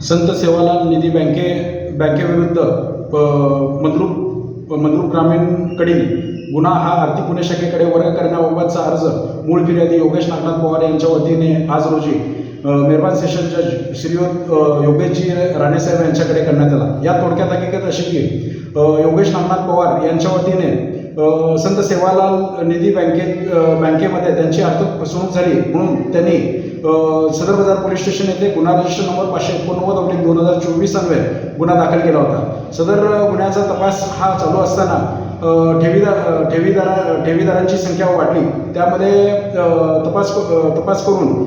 संत सेवालाल निधी बँके बँकेविरुद्ध प- मंद्रुप मंद्रुप ग्रामीणकडील गुन्हा हा आर्थिक गुन्हे शाखेकडे वर्ग करण्याबाबतचा अर्ज मूळ फिर्यादी योगेश नागनाथ पवार यांच्या वतीने आज रोजी अ, मेहरबान सेशन जज श्रीयुत योगेशजी राणेसाहेब यांच्याकडे करण्यात आला. या थोडक्यात हकीकत अशी की योगेश नागनाथ पवार यांच्या वतीने संत सेवालाल निधी बँकेत बँकेमध्ये त्यांची आर्थिक फसवणूक झाली म्हणून त्यांनी सदर बाजार पोलीस स्टेशन येथे गुन्हा रजिस्टर नंबर पाचशे एकोणनव्वद अब्लिक दोन हजार चोवीस अन्वये गुन्हा दाखल केला होता. सदर गुन्ह्याचा तपास हा चालू असताना ठेवीदार ठेवीदारा ठेवीदारांची संख्या वाढली. त्यामध्ये तपास तपास करून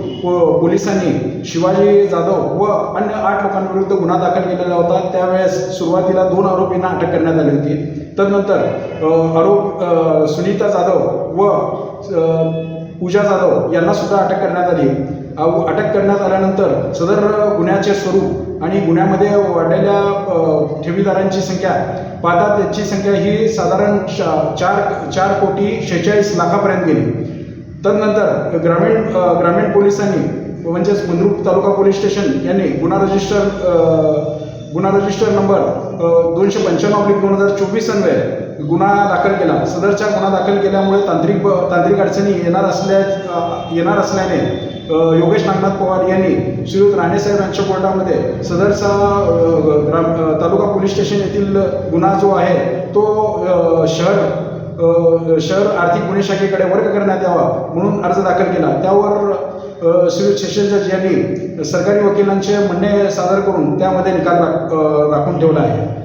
पोलिसांनी शिवाजी जाधव व अन्य आठ लोकांविरुद्ध गुन्हा दाखल केलेला होता. त्यावेळेस सुरुवातीला दोन आरोपींना अटक करण्यात आली होती. तदनंतर आरोप सुनीता जाधव व पूजा जाधव यांना सुद्धा अटक करण्यात आली. अटक करण्यात आल्यानंतर सदर गुन्ह्याचे स्वरूप आणि गुन्ह्यामध्ये वाढलेल्या ठेवीदारांची संख्या पाहता त्याची संख्या ही साधारण चा- चार चार कोटी शेहेचाळीस लाखापर्यंत गेली. तदनंतर ग्रामीण ग्रामीण पोलिसांनी म्हणजेच मंद्रुप तालुका पोलीस स्टेशन यांनी गुन्हा रजिस्टर गुन्हा रजिस्टर नंबर दोनशे पंच्याण्णव दोन हजार चोवीस अन्वये गुन्हा दाखल केला. सदरचा गुन्हा दाखल केल्यामुळे तांत्रिक ब- तांत्रिक अडचणी येणार असल्या येणार असल्याने योगेश नागनाथ पवार यांनी श्रीयुत राणेसाहेब यांच्या कोर्टामध्ये सदरचा तालुका पोलीस स्टेशन येथील गुन्हा जो आहे तो शहर शहर आर्थिक गुन्हे शाखेकडे वर्ग करण्यात यावा म्हणून अर्ज दाखल केला. त्यावर श्रीयुत सेशन जज यांनी सरकारी वकिलांचे म्हणणे सादर करून त्यामध्ये निकाल राख- राखून ठेवला आहे.